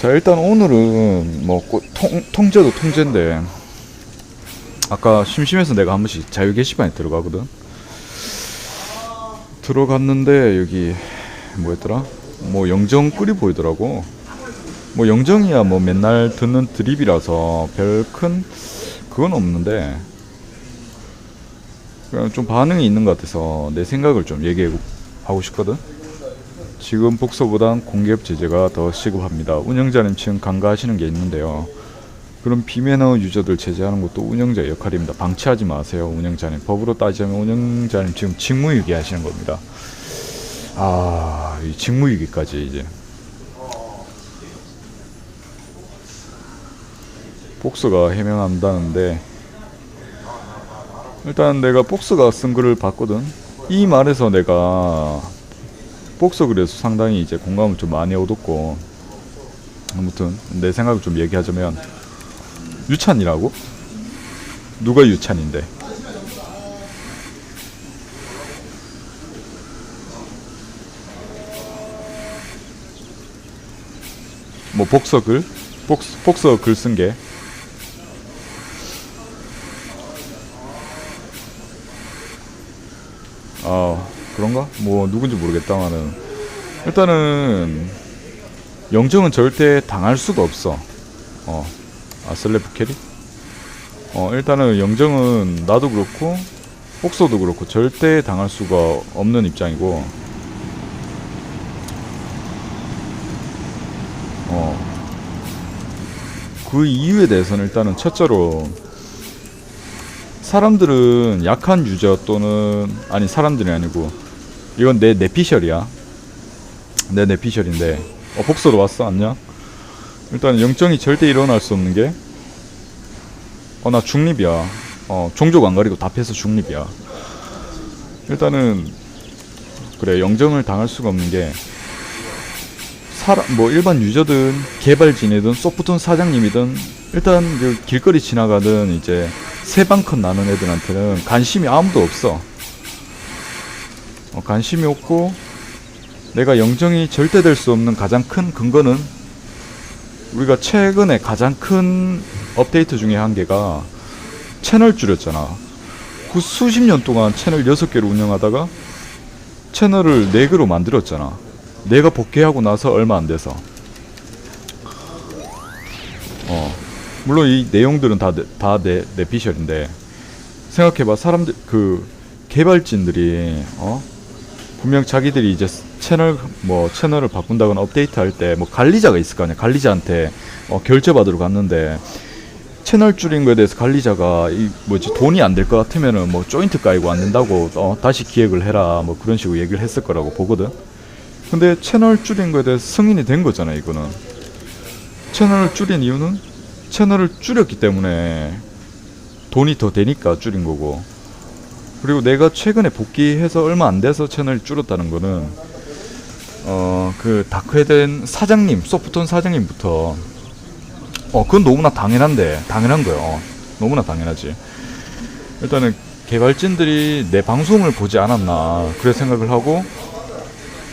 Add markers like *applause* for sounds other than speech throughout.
자 일단 오늘은 뭐 고- 통, 통제도 통제인데 아까 심심해서 내가 한 번씩 자유 게시판에 들어가거든. 들어갔는데 여기 뭐였더라? 뭐 영정 끓이 보이더라고. 뭐 영정이야 뭐 맨날 듣는 드립이라서 별 큰 그건 없는데 그냥 좀 반응이 있는 것 같아서 내 생각을 좀 얘기해 하고 싶거든 지금 복서보단 공기업 제재가 더 시급합니다. 운영자님 지금 간과하시는 게 있는데요. 그럼 비매너 유저들 제재하는 것도 운영자 역할입니다. 방치하지 마세요, 운영자님. 법으로 따지면 운영자님 지금 직무유기 하시는 겁니다. 아, 이 직무유기까지 이제. 복서가 해명한다는데 일단 내가 복서가 쓴 글을 봤거든. 이 말에서 내가 복서 글에서 상당히 이제 공감을 좀 많이 얻었고 아무튼 내 생각을 좀 얘기하자면 유찬이라고? 누가 유찬인데? 뭐 복서 글? 복, 복서 글 쓴 게? 아 그런가? 뭐 누군지 모르겠다마는 일단은 영정은 절대 당할 수가 없어. 어, 아슬레프 캐리? 어 일단은 영정은 나도 그렇고 복서도 그렇고 절대 당할 수가 없는 입장이고. 어. 그 이유에 대해서는 일단은 첫째로 사람들은 약한 유저 또는 아니 사람들이 아니고 이건 내 내피셜이야. 내 내피셜인데. 어 복서로 왔어? 안녕? 일단 영정이 절대 일어날 수 없는 게 어 나 중립이야. 어 종족 안 가리고 다 패서 중립이야. 일단은 그래 영정을 당할 수가 없는 게 사람 뭐 일반 유저든 개발진이든 소프트원 사장님이든 일단 그 길거리 지나가든 이제 세방컷 나는 애들한테는 관심이 아무도 없어. 어, 관심이 없고 내가 영정이 절대 될 수 없는 가장 큰 근거는 우리가 최근에 가장 큰 업데이트 중에 한 개가 채널 줄였잖아. 그 수십 년 동안 채널 6개를 운영하다가 채널을 4개로 만들었잖아. 내가 복귀하고 나서 얼마 안 돼서. 어. 물론 이 내용들은 다 다내 내 피셜인데 생각해봐 사람들 그 개발진들이 어 분명 자기들이 이제 채널 뭐 채널을 바꾼다거나 업데이트할 때 뭐 관리자가 있을 거 아니야. 관리자한테 어 결제 받으러 갔는데 채널 줄인 거에 대해서 관리자가 이 뭐지 돈이 안 될 것 같으면은 뭐 조인트 까이고 안 된다고 어 다시 기획을 해라 뭐 그런 식으로 얘기를 했을 거라고 보거든. 근데 채널 줄인 거에 대해서 승인이 된 거잖아 이거는. 채널을 줄인 이유는 채널을 줄였기 때문에 돈이 더 되니까 줄인 거고 그리고 내가 최근에 복귀해서 얼마 안 돼서 채널이 줄었다는 거는 어 그 다크헤덴 사장님 소프트원 사장님부터 어 그건 너무나 당연한데 당연한 거예요 어, 너무나 당연하지 일단은 개발진들이 내 방송을 보지 않았나 그래 생각을 하고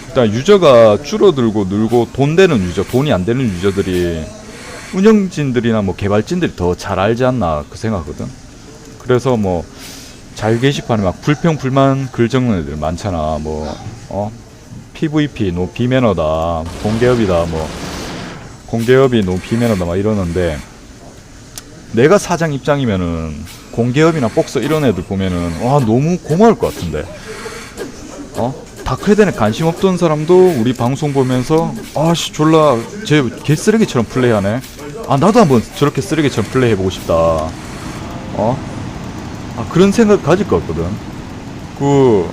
일단 유저가 줄어들고 늘고 돈 되는 유저 돈이 안 되는 유저들이 운영진들이나 뭐 개발진들이 더 잘 알지 않나 그 생각하거든. 그래서 뭐 자유 게시판에 막 불평 불만 글 적는 애들 많잖아. 뭐 어? PVP 노 비매너다. 공개업이다 뭐. 공개업이 노 비매너다 막 이러는데 내가 사장 입장이면은 공개업이나 복서 이런 애들 보면은 와 너무 고마울 것 같은데. 어? 다크헤덴에 관심 없던 사람도 우리 방송 보면서 아씨 졸라 쟤 개 쓰레기처럼 플레이하네. 아 나도 한번 저렇게 쓰레기처럼 플레이 해보고 싶다. 어? 아 그런 생각 가질 것 같거든 그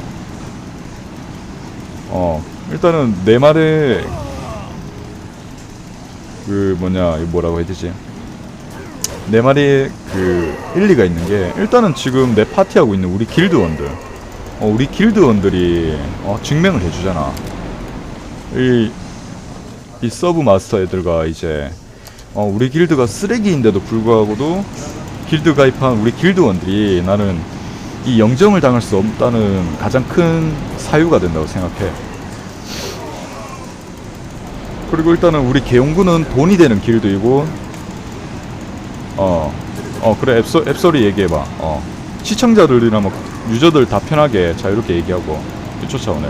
어, 일단은 내 말에 그 뭐냐 뭐라고 해야 되지 내 말에 그 일리가 있는 게 일단은 지금 내 파티하고 있는 우리 길드원들 어, 우리 길드원들이 어, 증명을 해주잖아. 이, 이 서브 마스터 애들과 이제 어, 우리 길드가 쓰레기인데도 불구하고도 길드 가입한 우리 길드원들이 나는 이 영정을 당할 수 없다는 가장 큰 사유가 된다고 생각해. 그리고 일단은 우리 개용군은 돈이 되는 길드이고 어, 어 그래 앱소, 앱소리 얘기해봐. 어 시청자들이나 뭐 유저들 다 편하게 자유롭게 얘기하고 이 쫓아오네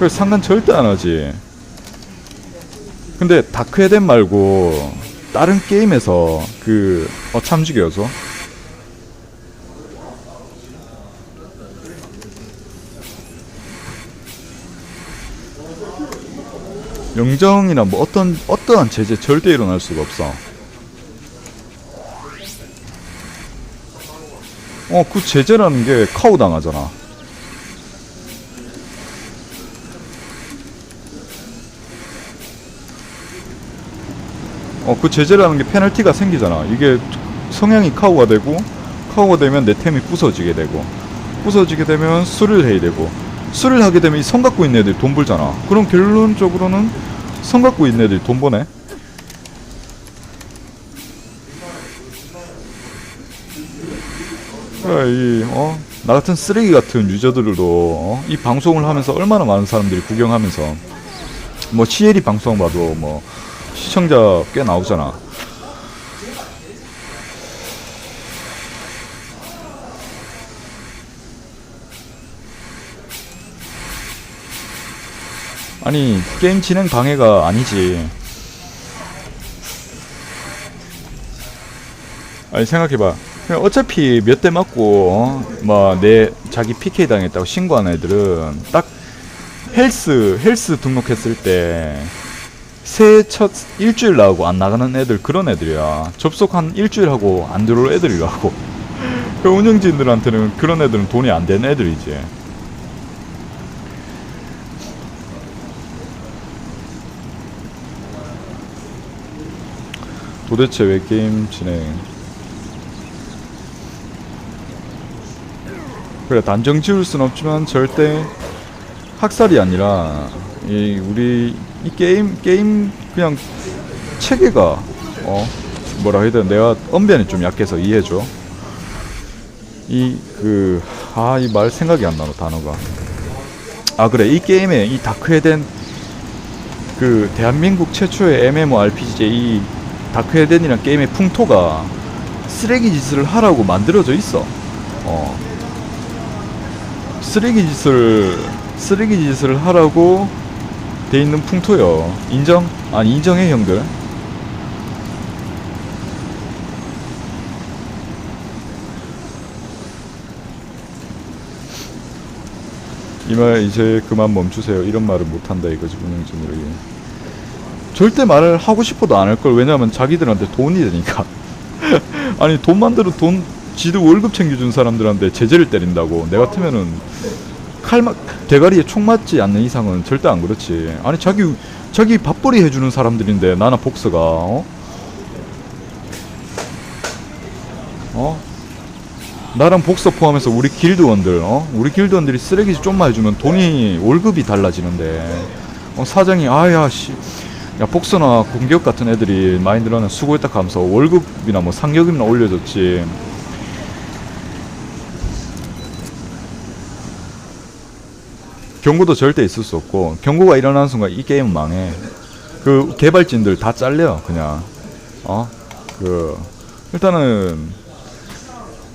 그래 상관 절대 안 하지. 근데 다크에덴 말고 다른 게임에서 그 어참 죽여서 영정이나 뭐 어떤 어떠한 제재 절대 일어날 수가 없어. 어, 그 제재라는 게 카우 당하잖아. 어, 그 제재라는 게 페널티가 생기잖아. 이게 성향이 카우가 되고, 카우가 되면 내 템이 부서지게 되고, 부서지게 되면 수를 해야 되고, 수를 하게 되면 이 성 갖고 있는 애들이 돈 벌잖아. 그럼 결론적으로는 성 갖고 있는 애들이 돈 버네. 그래, 이, 어, 나 같은 쓰레기 같은 유저들도, 어, 이 방송을 하면서 얼마나 많은 사람들이 구경하면서, 뭐, CL이 방송 봐도, 뭐, 시청자 꽤 나오잖아. 아니, 게임 진행 방해가 아니지. 아니, 생각해봐. 어차피 몇 대 맞고, 뭐, 내, 자기 PK 당했다고 신고한 애들은, 딱, 헬스, 헬스 등록했을 때, 새해 첫 일주일 나오고 안 나가는 애들, 그런 애들이야. 접속 한 일주일 하고 안 들어올 애들이라고. 그 운영진들한테는 그런 애들은 돈이 안 되는 애들이지. 도대체 왜 게임 진행 그래 단정 지을 순 없지만 절대 학살이 아니라 이 우리 이 게임 게임 그냥 체계가 어 뭐라 해야 되나 내가 언변이 좀 약해서 이해해줘 이 그 아 이 말 생각이 안 나노 단어가 아 그래 이 게임에 이 다크헤덴 그 대한민국 최초의 MMORPG 이 다크헤덴이란 게임의 풍토가 쓰레기 짓을 하라고 만들어져 있어. 어. 쓰레기 짓을 쓰레기 짓을 하라고 돼 있는 풍토요. 인정? 아니 인정해 형들. 이말 이제 그만 멈추세요. 이런 말을 못한다 이거지 운영진으로. 절대 말을 하고 싶어도 안 할 걸 왜냐면 자기들한테 돈이 되니까 *laughs* 아니 돈 만 들어 돈 지들 월급 챙겨준 사람들한테 제재를 때린다고 내 같으면은 칼막 대가리에 총 맞지 않는 이상은 절대 안 그렇지 아니 자기 자기 밥벌이 해주는 사람들인데 나나 복서가 어? 어? 나랑 복서 포함해서 우리 길드원들 어? 우리 길드원들이 쓰레기 좀만 해주면 돈이 월급이 달라지는데 어, 사장이 아야 씨 야 복서나 공기업 같은 애들이 많이 늘어나 수고했다 하면서 월급이나 뭐 상여금이나 올려줬지 경고도 절대 있을 수 없고 경고가 일어나는 순간 이 게임은 망해. 그 개발진들 다 잘려 그냥. 어? 그 일단은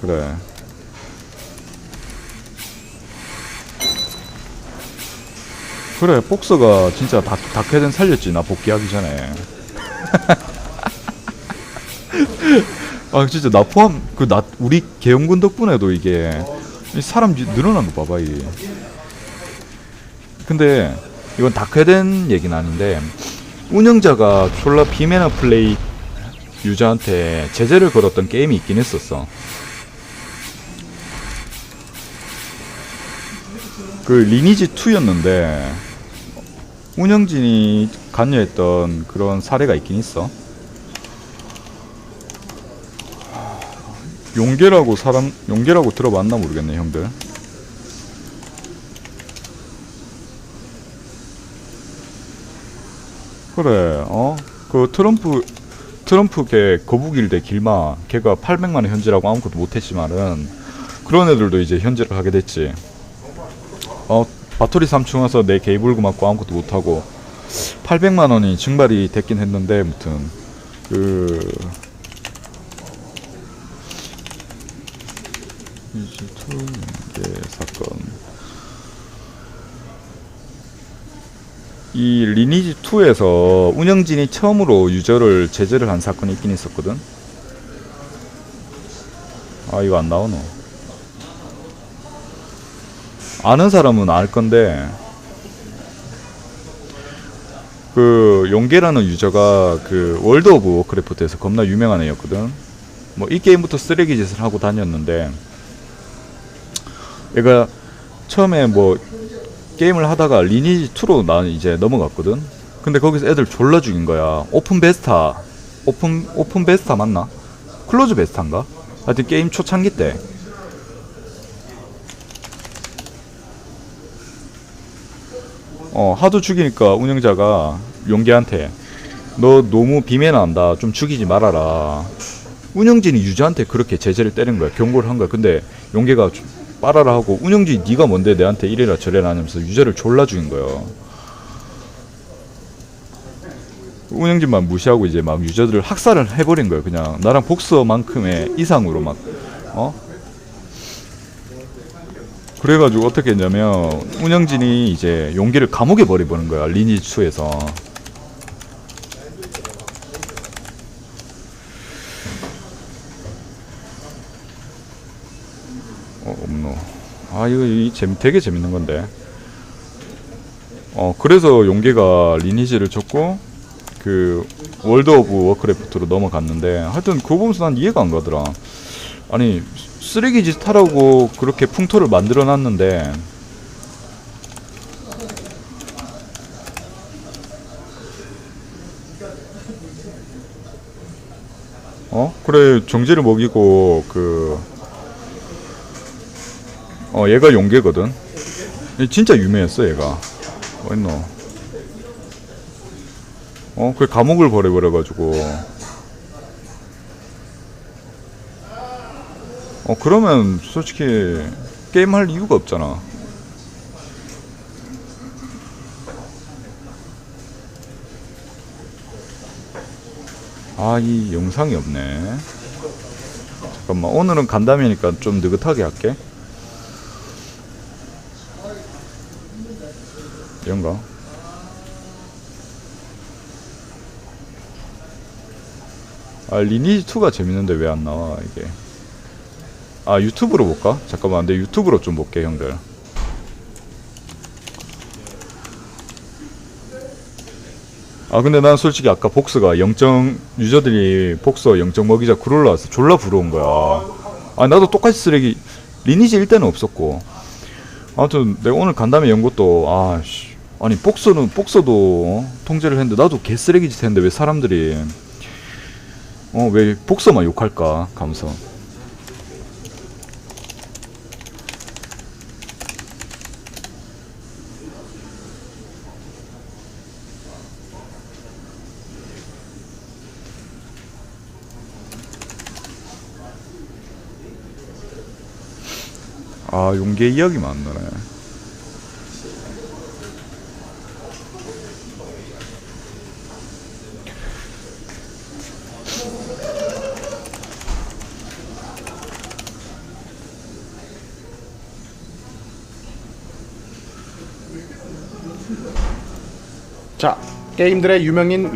그래. 그래 복서가 진짜 다, 다크헤덴 살렸지 나 복귀하기 전에. *laughs* 아 진짜 나 포함 그 나 우리 개영군 덕분에도 이게 이 사람 지- 늘어난 거 봐봐 이 근데 이건 다크헤덴 얘기는 아닌데 운영자가 졸라 비매너 플레이 유저한테 제재를 걸었던 게임이 있긴 했었어 그 리니지 2였는데 운영진이 관여했던 그런 사례가 있긴 있어. 용계라고 사람 용계라고 들어봤나 모르겠네 형들. 그래 어그 트럼프 트럼프 걔 거북일 대 길마 걔가 800만 원 현질하고 아무것도 못했지만은 그런 애들도 이제 현질을 하게 됐지. 어 바토리 삼층 와서 내 개이불고 맞고 아무것도 못하고 800만 원이 증발이 됐긴 했는데 무튼. 그 이지투 사건 이 리니지 2에서 운영진이 처음으로 유저를 제재를 한 사건이 있긴 있었거든. 아 이거 안 나오노. 아는 사람은 알 건데 그 용계라는 유저가 그 월드 오브 워크래프트에서 겁나 유명한 애였거든. 뭐 이 게임부터 쓰레기 짓을 하고 다녔는데 얘가 처음에 뭐 게임을 하다가 리니지 2로 난 이제 넘어갔거든. 근데 거기서 애들 졸라 죽인 거야. 오픈 베스타, 오픈 오픈 베스타 맞나? 클로즈 베스타인가? 하여튼 게임 초창기 때. 어 하도 죽이니까 운영자가 용계한테 너 너무 비매 난다 좀 죽이지 말아라. 운영진이 유저한테 그렇게 제재를 때린 거야. 경고를 한 거야. 근데 용계가 좀 빨아라 하고 운영진 네가 뭔데 내한테 이래라 저래라 하면서 유저를 졸라 죽인 거예요. 운영진만 무시하고 이제 막 유저들을 학살을 해버린 거예요. 그냥 나랑 복서만큼의 이상으로 막 어? 그래가지고 어떻게 했냐면 운영진이 이제 용기를 감옥에 버려버린 거야 리니지 2에서 어 없노 아 이거 이 재미 되게 재밌는 건데 어 그래서 용계가 리니지를 줬고 그 월드 오브 워크래프트로 넘어갔는데 하여튼 그거 보면서 난 이해가 안 가더라 아니 쓰레기 짓 하라고 그렇게 풍토를 만들어 놨는데 어? 그래 정지를 먹이고 그 어, 얘가 용계거든. 얘 진짜 유명했어, 얘가. 어딨노? 어, 그 감옥을 버려버려가지고. 어, 그러면 솔직히 게임 할 이유가 없잖아. 아, 이 영상이 없네. 잠깐만, 오늘은 간담회니까 좀 느긋하게 할게. 이런가? 아 리니지 2가 재밌는데 왜 안 나와 이게? 아 유튜브로 볼까? 잠깐만 내 유튜브로 좀 볼게 형들. 아 근데 난 솔직히 아까 복스가 0점 유저들이 복서 0점 먹이자 글 올라와서 졸라 부러운 거야. 아 나도 똑같이 쓰레기. 리니지 1때는 없었고. 아무튼 내가 오늘 간담회 연 것도 아 씨 아니 복서는 복서도 어? 통제를 했는데 나도 개쓰레기 짓 했는데 왜 사람들이 어 왜 복서만 욕할까 감성 아 용계 이야기 많네 자, 게임들의 유명인